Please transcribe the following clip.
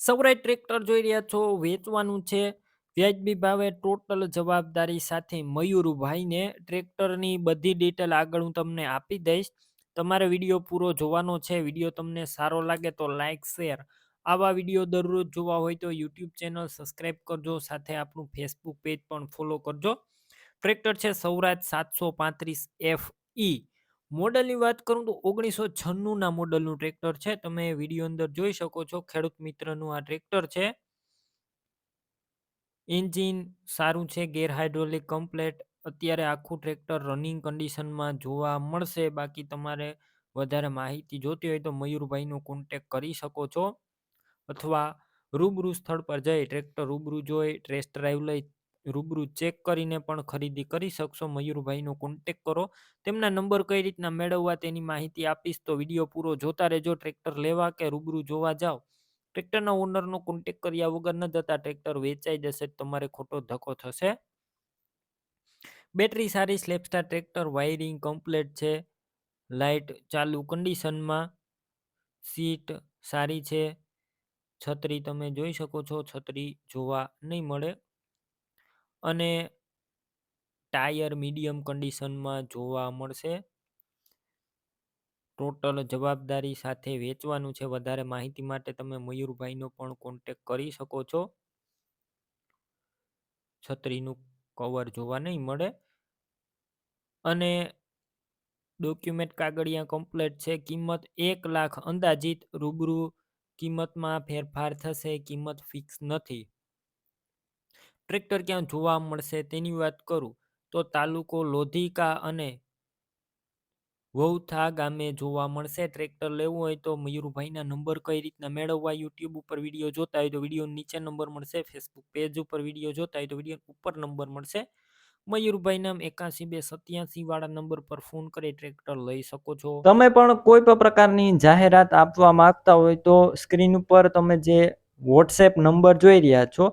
સૌરાય tractor જોઈ રહ્યા છો, વેચવાનું છે. વ્યાજબી ભાવે ટોટલ જવાબદારી સાથે મયુરભાઈને ટ્રેક્ટરની બધી ડિટેલ આગળ હું તમને આપી દઈશ. તમારે વીડિયો પૂરો જોવાનો છે, વીડિયો તમને સારો લાગે તો લાઇક શેર. આવા વીડિયો દરરોજ જોવા હોય તો યુટ્યુબ ચેનલ સબસ્ક્રાઇબ કરજો, સાથે આપણું ફેસબુક પેજ પણ ફોલો કરજો. ટ્રેક્ટર છે સૌરાજ સાતસો પાંત્રીસ એફ ઈ. મોડલની વાત કરું તો ઓગણીસો છન્નુંના મોડલનું ટ્રેક્ટર છે. તમે વીડિયો અંદર જોઈ શકો છો. ખેડૂત મિત્રનું આ ટ્રેક્ટર છે. એન્જિન સારું છે, ગેર હાઇડ્રોલિક કમ્પ્લેટ. અત્યારે આખું ટ્રેક્ટર રનિંગ કન્ડિશનમાં જોવા મળશે. બાકી તમારે વધારે માહિતી જોતી હોય તો મયુરભાઈનો કોન્ટેક કરી શકો છો. અથવા રૂબરૂ સ્થળ પર જઈ ટ્રેક્ટર રૂબરૂ જોઈ ટેસ્ટ ડ્રાઈવ લઈ રૂબરૂ ચેક કરીને પણ ખરીદી કરી શકશો. મયુરભાઈનો કોન્ટેક કરો. તેમના નંબર કઈ રીતના મેળવવા તેની માહિતી આપીશ તો વીડિયો પૂરો જોતા રહેજો. ટ્રેક્ટર લેવા કે રૂબરૂ જોવા જાઓ ટ્રેક્ટરના ઓનરનો કોન્ટેક કર્યા વગર ન જતા ટ્રેક્ટર વેચાઈ જશે તમારે ખોટો ધક્કો થશે. બેટરી સારી સ્લેપસ્ટાર ટ્રેક્ટર, વાયરિંગ કમ્પ્લેટ છે. લાઇટ ચાલુ કન્ડિશનમાં સીટ સારી છે. છત્રી તમે જોઈ શકો છો. છત્રી જોવા નહીં મળે. અને ટાયર મીડિયમ કન્ડિશનમાં જોવા મળશે. ટોટલ જવાબદારી સાથે વેચવાનું છે. વધારે માહિતી માટે તમે મયુરભાઈનો પણ કોન્ટેક કરી શકો છો. છત્રીનું કવર જોવા નહીં મળે. અને ડોક્યુમેન્ટ કાગળિયા કમ્પ્લેટ છે. કિંમત એક લાખ અંદાજિત, રૂબરૂ કિંમતમાં ફેરફાર થશે. કિંમત ફિક્સ નથી. ટ્રેક્ટર ક્યાં જોવા મળશે તેની વાત કરું, તો તાલુકો લોધિકા અને વૌથા ગામે જોવા મળશે. ટ્રેક્ટર લેવું હોય તો મયુરભાઈના નંબર કઈ રીતના મેળવવા, યુટ્યુબ ઉપર વીડિયો જોતા હોય તો વીડિયો નીચે નંબર મળશે, ફેસબુક પેજ ઉપર વીડિયો જોતા હોય તો વીડિયો ઉપર નંબર મળશે. મયુરભાઈ નામ એકાસી બે સત્યાસી વાળા નંબર પર ફોન કરી ટ્રેક્ટર લઈ શકો છો. તમે પણ કોઈ પણ પ્રકારની જાહેરાત આપવા માંગતા હોય તો સ્ક્રીન ઉપર તમે જે વોટ્સએપ નંબર જોઈ રહ્યા છો